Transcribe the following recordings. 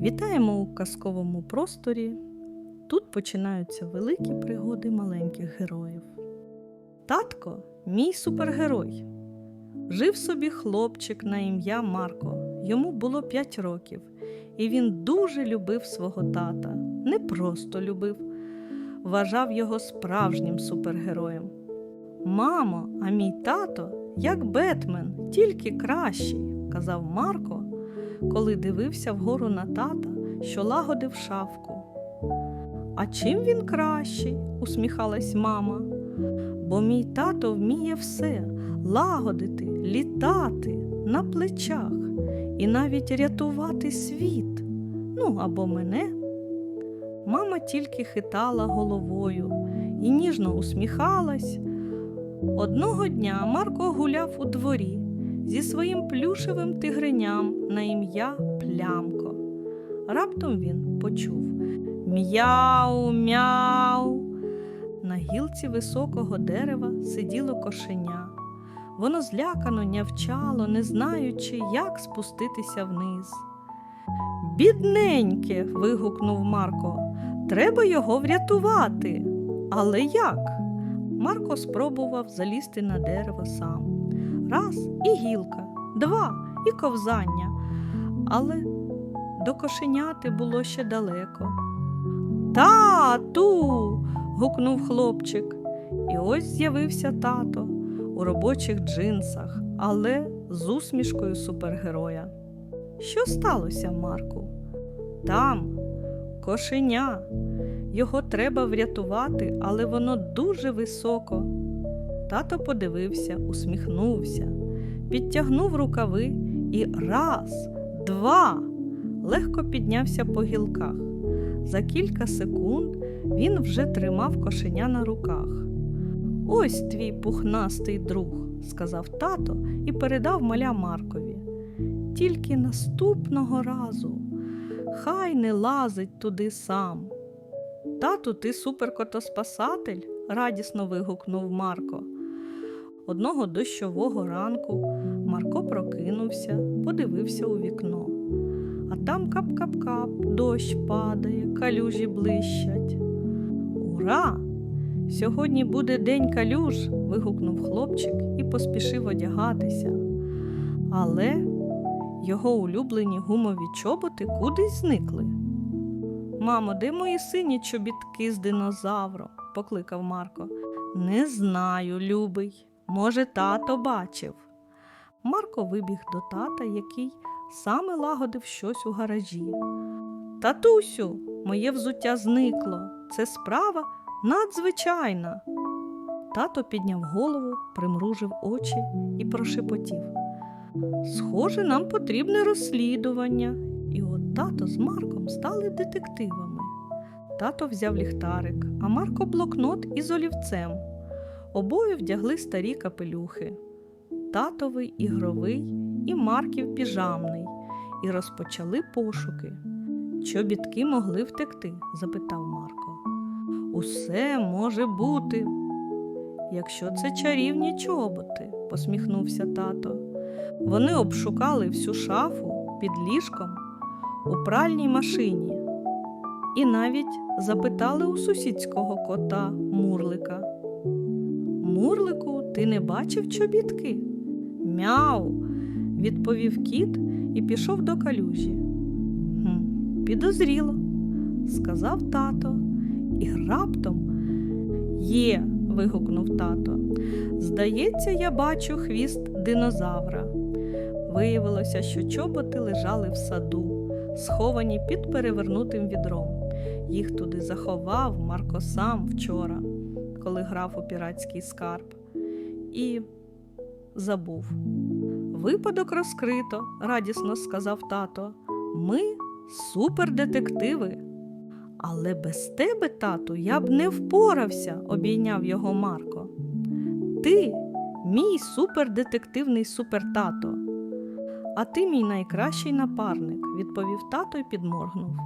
Вітаємо у казковому просторі. Тут починаються великі пригоди маленьких героїв. Татко мій супергерой. Жив собі хлопчик на ім'я Марко. Йому було 5 років, і він дуже любив свого тата. Не просто любив, вважав його справжнім супергероєм. Мамо, а мій тато як Бетмен, тільки кращий, казав Марко, коли дивився вгору на тата, що лагодив шавку. А чим він кращий? усміхалась мама. Бо мій тато вміє все лагодити, літати на плечах і навіть рятувати світ. Ну або мене. Мама тільки хитала головою і ніжно усміхалась. Одного дня Марко гуляв у дворі зі своїм плюшевим тигреням на ім'я Плямко. Раптом він почув М'яу, мяу. На гілці високого дерева сиділо кошеня. Воно злякано нявчало, не знаючи, як спуститися вниз. Бідненьке. вигукнув Марко. Треба його врятувати. Але як? Марко спробував залізти на дерево сам. Раз і гілка, два і ковзання. Але до кошеняти було ще далеко. Тату. гукнув хлопчик. І ось з'явився тато у робочих джинсах, але з усмішкою супергероя. Що сталося, Марку? Там кошеня. Його треба врятувати, але воно дуже високо. Тато подивився, усміхнувся, підтягнув рукави і раз, два легко піднявся по гілках. За кілька секунд він вже тримав кошеня на руках. Ось твій пухнастий друг, сказав тато і передав маля Маркові. Тільки наступного разу хай не лазить туди сам. Тату, ти суперкотоспасатель, радісно вигукнув Марко. Одного дощового ранку Марко прокинувся, подивився у вікно. А там кап-кап-кап, дощ падає, калюжі блищать. Ура! Сьогодні буде день калюж. вигукнув хлопчик і поспішив одягатися. Але його улюблені гумові чоботи кудись зникли. Мамо, де мої сині чобітки з динозавром? покликав Марко. Не знаю, любий. Може, тато бачив. Марко вибіг до тата, який саме лагодив щось у гаражі. Татусю, моє взуття зникло. Це справа надзвичайна. Тато підняв голову, примружив очі і прошепотів. Схоже, нам потрібне розслідування. І от тато з Марком стали детективами. Тато взяв ліхтарик, а Марко блокнот із олівцем. Обоє вдягли старі капелюхи. Татовий ігровий і Марків піжамний, і розпочали пошуки. Чобітки могли втекти? запитав Марко. Усе може бути. Якщо це чарівні чоботи, посміхнувся тато. Вони обшукали всю шафу під ліжком у пральній машині і навіть запитали у сусідського кота Мурлика. Мурлику, ти не бачив чобітки? Мяу, відповів кіт і пішов до калюжі. «Хм, Підозріло, сказав тато, і раптом є. вигукнув тато. Здається, я бачу хвіст динозавра. Виявилося, що чоботи лежали в саду, сховані під перевернутим відром. Їх туди заховав Марко сам вчора, коли грав у піратський скарб, і забув. Випадок розкрито, радісно сказав тато. Ми супердетективи. Але без тебе, тату, я б не впорався, обійняв його Марко. Ти мій супердетективний супертато. А ти мій найкращий напарник, відповів тато і підморгнув.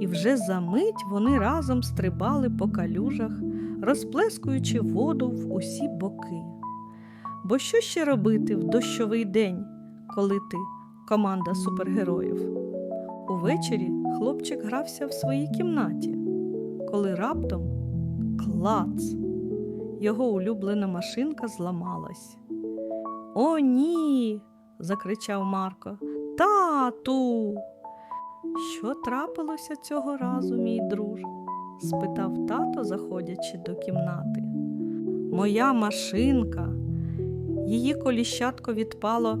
І вже за мить вони разом стрибали по калюжах, розплескуючи воду в усі боки. Бо що ще робити в дощовий день, коли ти команда супергероїв? Увечері хлопчик грався в своїй кімнаті, коли раптом клац. Його улюблена машинка зламалась. О, ні. закричав Марко. Тату. Що трапилося цього разу, мій друж? Спитав тато, заходячи до кімнати. Моя машинка. Її коліщатко відпало.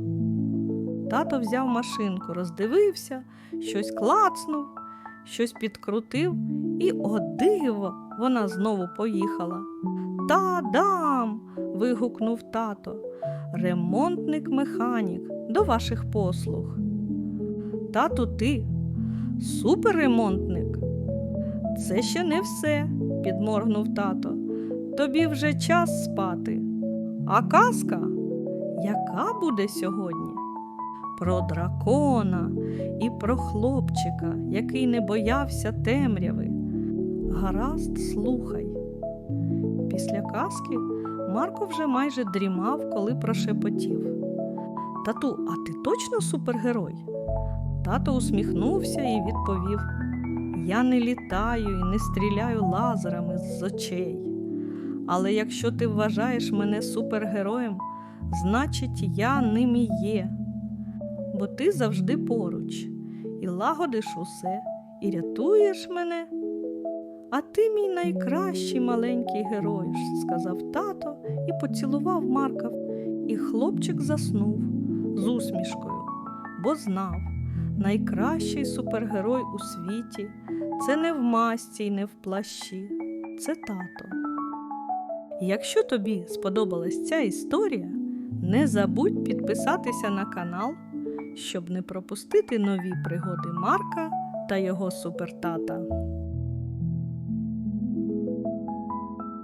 Тато взяв машинку, роздивився, щось клацнув, щось підкрутив, і о диво, вона знову поїхала. Та-дам! вигукнув тато. Ремонтник-механік до ваших послуг. Тату, ти суперремонтник. Це ще не все, підморгнув тато. Тобі вже час спати. А казка, яка буде сьогодні? Про дракона і про хлопчика, який не боявся темряви. Гаразд, слухай. Після казки Марко вже майже дрімав, коли прошепотів. Тату, а ти точно супергерой? Тато усміхнувся і відповів: Я не літаю і не стріляю лазерами з очей. Але якщо ти вважаєш мене супергероєм, значить я ним і є. Бо ти завжди поруч і лагодиш усе, і рятуєш мене. А ти мій найкращий маленький герой, сказав тато і поцілував Марка, і хлопчик заснув з усмішкою, бо знав, найкращий супергерой у світі це не в масці й не в плащі, це тато. Якщо тобі сподобалась ця історія, не забудь підписатися на канал, щоб не пропустити нові пригоди Марка та його супертата.